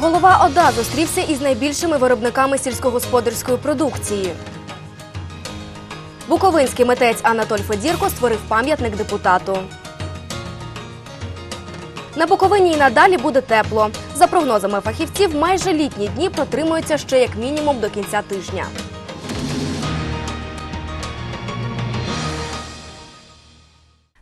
Голова ОДА зустрівся із найбільшими виробниками сільськогосподарської продукції. Буковинський митець Анатоль Федірко створив пам'ятник депутату. На Буковині і надалі буде тепло. За прогнозами фахівців, майже літні дні протримуються ще як мінімум до кінця тижня.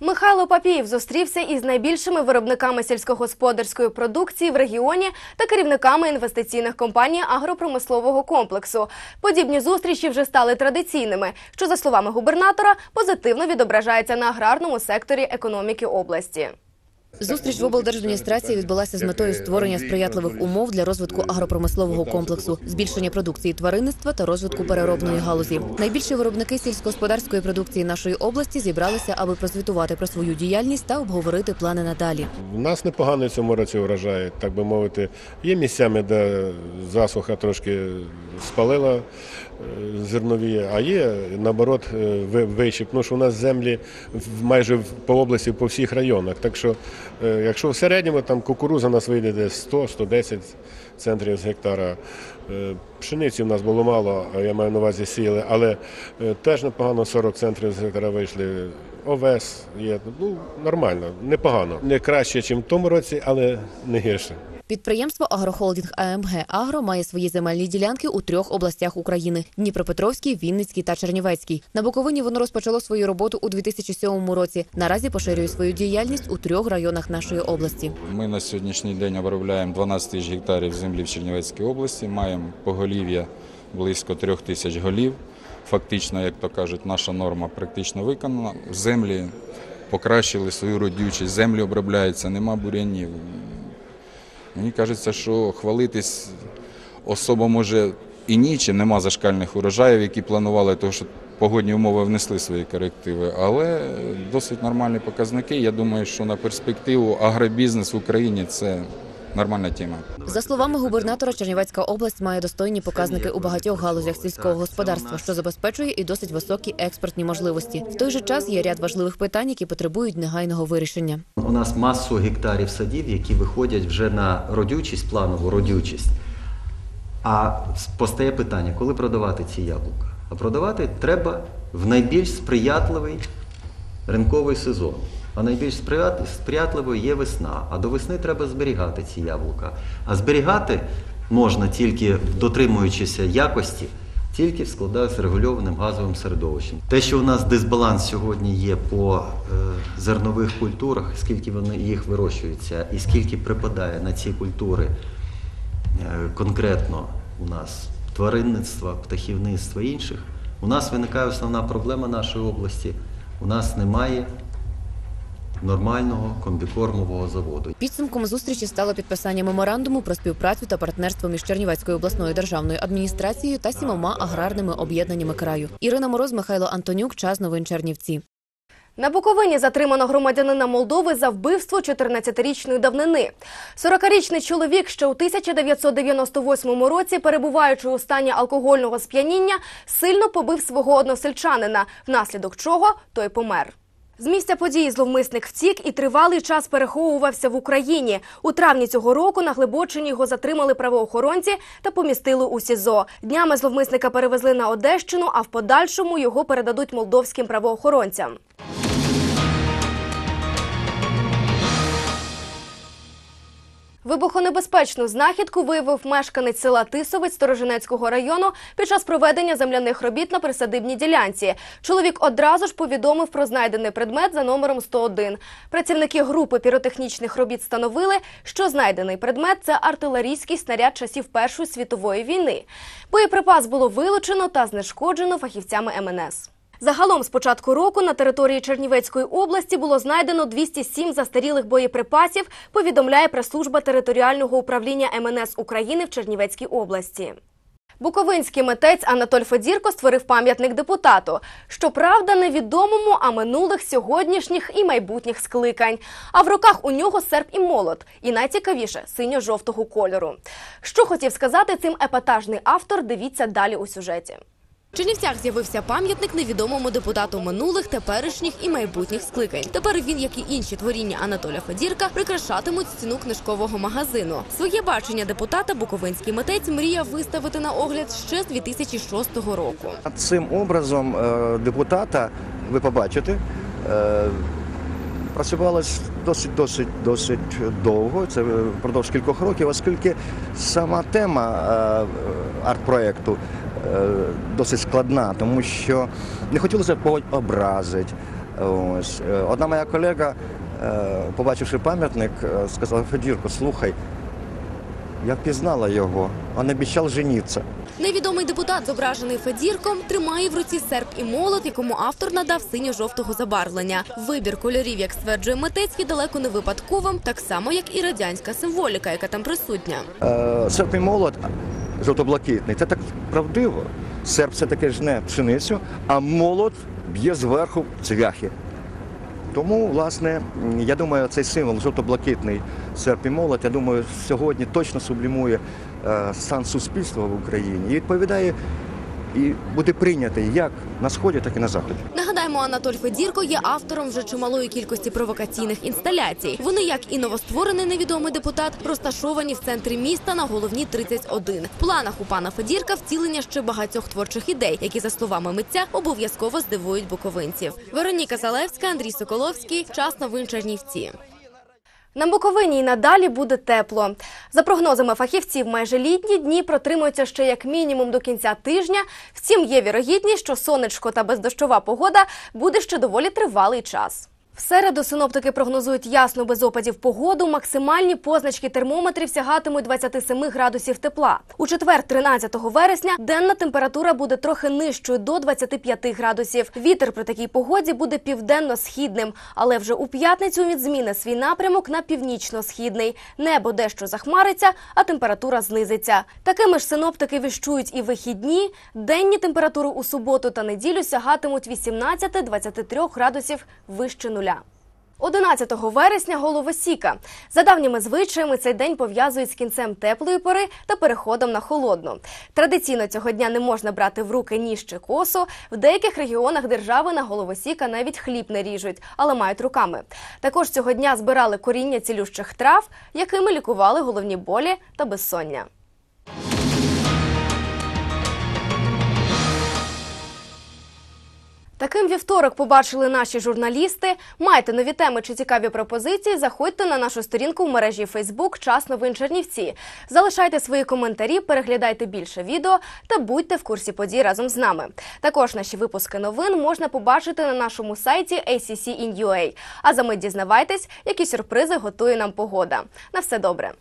Михайло Папієв зустрівся із найбільшими виробниками сільськогосподарської продукції в регіоні та керівниками інвестиційних компаній агропромислового комплексу. Подібні зустрічі вже стали традиційними, що за словами губернатора позитивно відображається на аграрному секторі економіки області. Зустріч в облдержадміністрації відбулася з метою створення сприятливих умов для розвитку агропромислового комплексу, збільшення продукції тваринництва та розвитку переробної галузі. Найбільші виробники сільськогосподарської продукції нашої області зібралися, аби прозвітувати про свою діяльність та обговорити плани надалі. У нас непогано цьому році врожай, так би мовити. Є місцями, де засуха трошки спалила зернові, а є наоборот е, ви- вищіп. Ну що у нас землі майже по області, по всіх районах. Так що, е, якщо в середньому там кукуруза нас вийде десь 100-110 центрів з гектара. Е, Пшениці в нас було мало, я маю на увазі сіяли, але е, теж непогано 40 центрів з гектара вийшли. Овес є. Ну, нормально, непогано. Не краще, ніж в тому році, але не гірше. Підприємство Агрохолдінг АМГ Агро має свої земельні ділянки у трьох областях України: Дніпропетровській, Вінницькій та Чернівецькій. На Буковині воно розпочало свою роботу у 2007 році. Наразі поширює свою діяльність у трьох районах нашої області. Ми на сьогоднішній день обробляємо 12 тисяч гектарів землі в Чернівецькій області, маємо поголів'я близько 3 тисяч голів. Фактично, як то кажуть, наша норма практично виконана. Землі покращили свою родючість, землі обробляються, нема бур'янів. Мені кажеться, що хвалитись особо може і нічим, нема зашкальних урожаїв, які планували, тому що погодні умови внесли свої корективи, але досить нормальні показники. Я думаю, що на перспективу агробізнес в Україні це нормальна тема. За словами губернатора, Чернівецька область має достойні показники у багатьох галузях сільського господарства, що забезпечує і досить високі експортні можливості. В той же час є ряд важливих питань, які потребують негайного вирішення. У нас масу гектарів садів, які виходять вже на родючість, планову родючість. А постає питання, коли продавати ці яблука? А продавати треба в найбільш сприятливий ринковий сезон. А найбільш сприят- сприятливою є весна. А до весни треба зберігати ці яблука. А зберігати можна тільки дотримуючися якості, тільки в складах з регульованим газовим середовищем. Те, що у нас дисбаланс сьогодні є по е, зернових культурах, скільки вони їх вирощуються, і скільки припадає на ці культури е, конкретно у нас тваринництва, птахівництва інших, у нас виникає основна проблема нашої області. У нас немає нормального комбікормового заводу. Підсумком зустрічі стало підписання меморандуму про співпрацю та партнерство між Чернівецькою обласною державною адміністрацією та сімома аграрними об'єднаннями краю. Ірина Мороз, Михайло Антонюк, час новин Чернівці. На Буковині затримано громадянина Молдови за вбивство 14-річної давнини. 40-річний чоловік ще у 1998 році, перебуваючи у стані алкогольного сп'яніння, сильно побив свого односельчанина, внаслідок чого той помер. З місця події зловмисник втік і тривалий час переховувався в Україні. У травні цього року на Глибочині його затримали правоохоронці та помістили у СІЗО. Днями зловмисника перевезли на Одещину, а в подальшому його передадуть молдовським правоохоронцям. Вибухонебезпечну знахідку виявив мешканець села Тисовець Сторожинецького району під час проведення земляних робіт на присадибній ділянці. Чоловік одразу ж повідомив про знайдений предмет за номером 101. Працівники групи піротехнічних робіт встановили, що знайдений предмет це артилерійський снаряд часів Першої світової війни. Боєприпас було вилучено та знешкоджено фахівцями МНС. Загалом з початку року на території Чернівецької області було знайдено 207 застарілих боєприпасів, повідомляє прес-служба територіального управління МНС України в Чернівецькій області. Буковинський митець Анатоль Федірко створив пам'ятник депутату. Щоправда, невідомому, а минулих, сьогоднішніх і майбутніх скликань. А в руках у нього серп і молот. І найцікавіше синьо-жовтого кольору. Що хотів сказати цим епатажний автор, дивіться далі у сюжеті. В Чернівцях з'явився пам'ятник невідомому депутату минулих, теперішніх і майбутніх скликань. Тепер він, як і інші творіння Анатоля Федірка, прикрашатимуть стіну книжкового магазину. Своє бачення депутата буковинський митець мріяв виставити на огляд ще з 2006 року. Цим образом е, депутата, ви побачите, е, працювалось досить досить досить довго. Це впродовж кількох років, оскільки сама тема е, арт-проекту досить складна, тому що не хотілося когось образити. Ось Е, одна моя колега, е, побачивши пам'ятник, е, сказала Федірко, слухай, я впізнала його, він обіцяв женитися. Невідомий депутат, зображений Федірком, тримає в руці серп і молот, якому автор надав синьо-жовтого забарвлення. Вибір кольорів, як стверджує митець, є далеко не випадковим, так само як і радянська символіка, яка там присутня. Е, серп і молот жовто-блакитний. Це так правдиво. Серп все таки жне пшеницю, а молот б'є зверху цвяхи. Тому, власне, я думаю, цей символ жовто-блакитний серп і молот, я думаю, сьогодні точно сублімує е, стан суспільства в Україні і відповідає і буде прийнятий як на сході, так і на заході. Нагадаємо, Анатоль Федірко є автором вже чималої кількості провокаційних інсталяцій. Вони, як і новостворений невідомий депутат, розташовані в центрі міста на головні 31. В планах у пана Федірка втілення ще багатьох творчих ідей, які, за словами митця, обов'язково здивують буковинців. Вероніка Залевська, Андрій Соколовський. Час новин Чернівці. На Буковині й надалі буде тепло. За прогнозами фахівців, майже літні дні протримуються ще як мінімум до кінця тижня. Втім, є вірогідність, що сонечко та бездощова погода буде ще доволі тривалий час. В середу синоптики прогнозують ясну без опадів погоду. Максимальні позначки термометрів сягатимуть 27 градусів тепла. У четвер, 13 вересня, денна температура буде трохи нижчою до 25 градусів. Вітер при такій погоді буде південно-східним, але вже у п'ятницю він зміни свій напрямок на північно-східний. Небо дещо захмариться, а температура знизиться. Такими ж синоптики віщують і вихідні. Денні температури у суботу та неділю сягатимуть 18-23 градусів вище нуля. 11 вересня Головосіка. За давніми звичаями цей день пов'язують з кінцем теплої пори та переходом на холодну. Традиційно цього дня не можна брати в руки ніж чи косу. В деяких регіонах держави на Головосіка навіть хліб не ріжуть, але мають руками. Також цього дня збирали коріння цілющих трав, якими лікували головні болі та безсоння. Таким вівторок побачили наші журналісти. Маєте нові теми чи цікаві пропозиції? Заходьте на нашу сторінку в мережі Facebook Час новин Чернівці. Залишайте свої коментарі, переглядайте більше відео та будьте в курсі подій разом з нами. Також наші випуски новин можна побачити на нашому сайті ACC in UA. А за мить дізнавайтесь, які сюрпризи готує нам погода. На все добре.